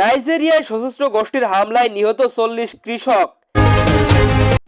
নাইজেরিয়ায় সশস্ত্র গোষ্ঠীর হামলায় নিহত চল্লিশ কৃষক।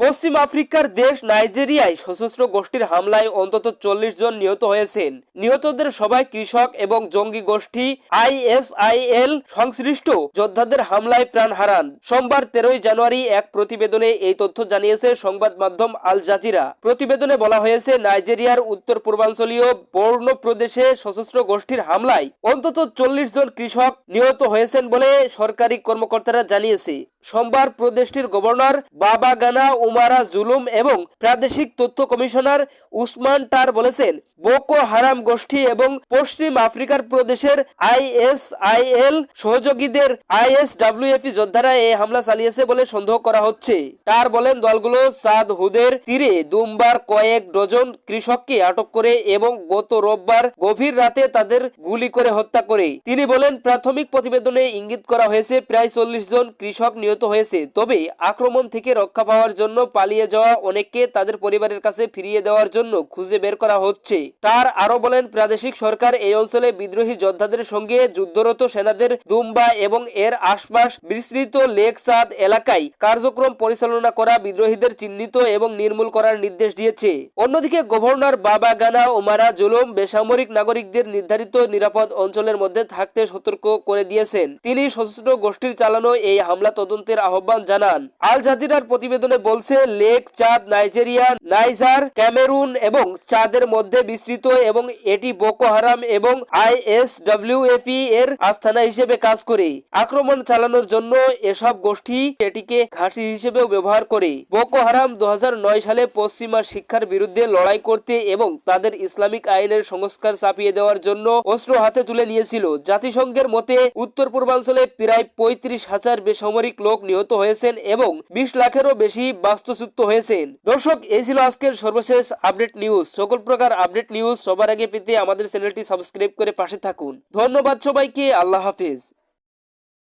পশ্চিম আফ্রিকার দেশ নাইজেরিয়ায় সশস্ত্র গোষ্ঠীর হামলায় অন্তত চল্লিশ জন নিহত হয়েছেন। নিহতদের সবাই কৃষক এবং জঙ্গি গোষ্ঠী আইএসআইএল সংশ্লিষ্ট। যোদ্ধাদের হামলায় প্রাণ হারান। সোমবার তেরোই জানুয়ারি এক প্রতিবেদনে এই তথ্য জানিয়েছে সংবাদ মাধ্যম আল জাজিরা। প্রতিবেদনে বলা হয়েছে, নাইজেরিয়ার উত্তর পূর্বাঞ্চলীয় বর্ণ প্রদেশে সশস্ত্র গোষ্ঠীর হামলায় অন্তত চল্লিশ জন কৃষক নিহত হয়েছেন বলে সরকারি কর্মকর্তারা জানিয়েছে। সোমবার প্রদেশটির গভর্নর বাবা গানা উমারা জুলুম এবং প্রাদেশিক তথ্য কমিশনার উসমান টার বলেছেন, বোকো হারাম গোষ্ঠী এবং পশ্চিম আফ্রিকার প্রদেশের আইএসআইএল সহযোগীদের আইএসডব্লিউএফি যোদ্ধারা এই হামলা চালিয়েছে বলে সন্দেহ করা হচ্ছে। টার বলেন, দলগুলো সাদ হুদের তীরে দুমবার কয়েক ডজন কৃষককে আটক করে এবং গত রোববার গভীর রাতে তাদের গুলি করে হত্যা করে। তিনি বলেন, প্রাথমিক প্রতিবেদনে ইঙ্গিত করা হয়েছে, প্রায় চল্লিশ জন কৃষক নিহত হয়েছে। তবে আক্রমণ থেকে রক্ষা পাওয়ার জন্য পালিয়ে যাওয়া অনেককে তাদের পরিবারের কাছে ফিরিয়ে দেওয়ার জন্য খুঁজে বের করা হচ্ছে। তার আরও বলেন, প্রাদেশিক সরকার এই অঞ্চলে বিদ্রোহী যোদ্ধাদের সঙ্গে যুদ্ধরত সেনাদের দুম্বা এবং এর আশপাশ বিস্তৃত লেক চাঁদ এলাকায় কার্যক্রম পরিচালনা করা বিদ্রোহীদের চিহ্নিত এবং নির্মূল করার নির্দেশ দিয়েছে। অন্যদিকে গভর্নর বাবা গানা ওমারা জুলুম বেসামরিক নাগরিকদের নির্ধারিত নিরাপদ অঞ্চলের মধ্যে থাকতে সতর্ক করে দিয়েছেন। তিনি সশস্ত্র গোষ্ঠীর চালানো এই হামলা তদন্তের আহ্বান জানান। আল জাজিরার প্রতিবেদনে বলছে, লেক, চাঁদ, নাইজেরিয়া, নাইজার, ক্যামেরুন এবং চাঁদের মধ্যে বিস্তৃত এবং এটি বোকো হারাম এবং আইএসডব্লিউএফি এর আস্থানা হিসেবে কাজ করে। আক্রমণ চালানোর জন্য এসব গোষ্ঠী এটিকে ঘাঁটি হিসেবেও ব্যবহার করে। বোকো হারাম দু হাজার নয় সালে পশ্চিমা শিক্ষার বিরুদ্ধে লড়াই করতে এবং তাদের ইসলামিক আইনের সংস্কার চাপিয়ে দেওয়ার জন্য অস্ত্র হাতে তুলে নিয়েছিল। জাতিসংঘের মতে উত্তর পূর্বাঞ্চলে প্রায় পঁয়ত্রিশ হাজার বেসামরিক লোক নিহত হয়েছেন এবং বিশ লাখেরও বেশি বাস্তুচ্যুত হয়েছেন। দর্শক, এই ছিল আজকের সর্বশেষ আপডেট নিউজ। সকল প্রকার আপডেট নিউজ সবার আগে পেতে আমাদের চ্যানেলটি সাবস্ক্রাইব করে পাশে থাকুন। ধন্যবাদ সবাইকে। আল্লাহ হাফিজ।